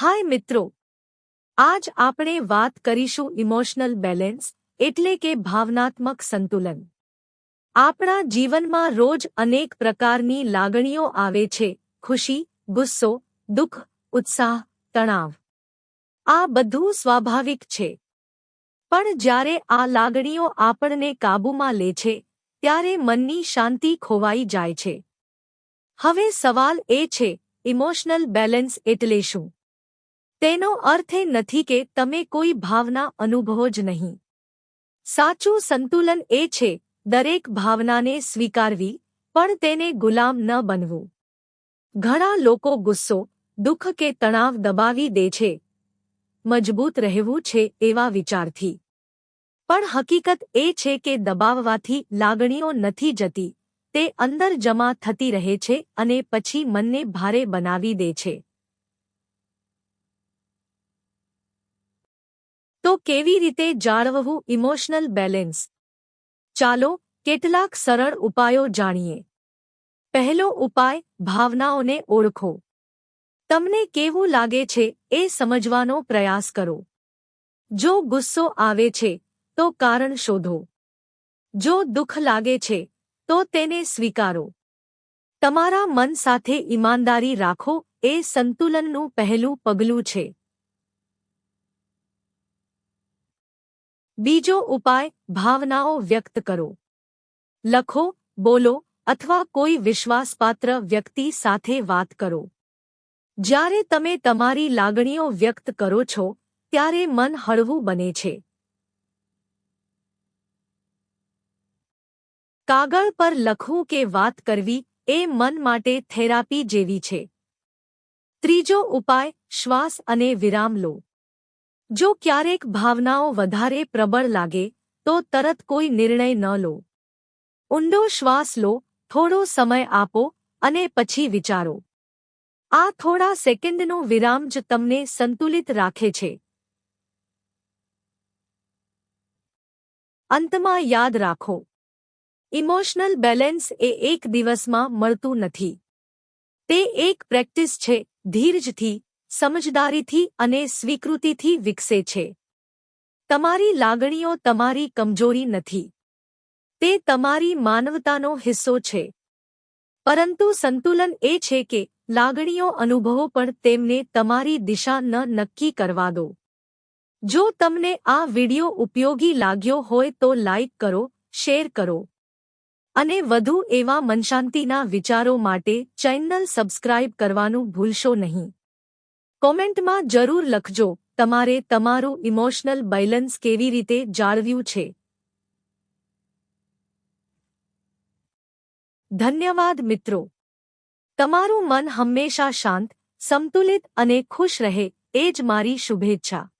હાય મિત્રો. આજ આપણે વાત કરીશું ઇમોશનલ બેલેન્સ એટલે કે ભાવનાત્મક સંતુલન. આપણા જીવનમાં રોજ અનેક પ્રકારની લાગણીઓ આવે છે, ખુશી, ગુસ્સો, દુઃખ, ઉત્સાહ, તણાવ. આ બધું સ્વાભાવિક છે. પણ જ્યારે આ લાગણીઓ આપણને કાબૂમાં લે છે, ત્યારે મનની શાંતિ ખોવાઈ જાય છે. હવે સવાલ એ છે, ઇમોશનલ બેલેન્સ એટલે શું? તેનો અર્થ એ નથી કે તમે કોઈ ભાવના અનુભવો જ નહીં. સાચું સંતુલન એ છે, દરેક ભાવનાને સ્વીકારવી, પણ તેને ગુલામ ન બનવું. ઘણા લોકો ગુસ્સો, દુઃખ કે તણાવ દબાવી દે છે. મજબૂત રહેવું છે એવા વિચારથી. પણ હકીકત એ છે કે દબાવવાથી લાગણીઓ નથી જતી, તે અંદર જમા થતી રહે છે અને પછી મનને ભારે બનાવી દે છે. તો કેવી રીતે જાળવવું ઇમોશનલ બેલેન્સ? ચાલો કેટલાક સરળ ઉપાયો જાણીએ. પહેલો ઉપાય, ભાવનાઓને ઓળખો. તમને કેવું લાગે છે એ સમજવાનો પ્રયાસ કરો. જો ગુસ્સો આવે છે, તો કારણ શોધો. જો દુઃખ લાગે છે, તો તેને સ્વીકારો. તમારા મન સાથે ઈમાનદારી રાખો એ સંતુલનનું પહેલું પગલું છે. બીજો ઉપાય, ભાવનાઓ વ્યક્ત કરો. લખો, બોલો અથવા કોઈ વિશ્વાસપાત્ર વ્યક્તિ સાથે વાત કરો. જ્યારે તમે તમારી લાગણીઓ વ્યક્ત કરો છો, ત્યારે મન હળવું બને છે. કાગળ પર લખવું કે વાત કરવી, એ મન માટે થેરાપી જેવી છે. ત્રીજો ઉપાય, શ્વાસ અને વિરામ લો. જો ક્યારેક ભાવનાઓ વધારે પ્રબળ લાગે, તો તરત કોઈ નિર્ણય ન લો. ઊંડો શ્વાસ લો, થોડો સમય આપો અને પછી વિચારો. આ થોડા સેકન્ડનો વિરામ જ તમને સંતુલિત રાખે છે. અંતમાં યાદ રાખો. ઇમોશનલ બેલેન્સ એ એક દિવસમાં મળતું નથી. તે એક પ્રેક્ટિસ છે, ધીરજથી સમજદારીથી અને સ્વીકૃતિથી વિકસે છે. તમારી લાગણીઓ તમારી કમજોરી નથી. તે તમારી માનવતાનો હિસ્સો છે. પરંતુ સંતુલન એ છે કે લાગણીઓ અનુભવો પણ તેમને તમારી દિશા ન નક્કી કરવા દો. જો તમને આ વિડિયો ઉપયોગી લાગ્યો હોય તો લાઇક કરો, શેર કરો. અને વધુ એવા મનશાંતિના વિચારો માટે ચેનલ સબસ્ક્રાઇબ કરવાનું ભૂલશો નહીં. કોમેન્ટમાં જરૂર લખજો, તમારે તમારું ઇમોશનલ બેલેન્સ કેવી રીતે જાળવ્યું છે. ધન્યવાદ મિત્રો. તમારું મન હંમેશા શાંત, સંતુલિત અને ખુશ રહે, એ જ મારી શુભેચ્છા.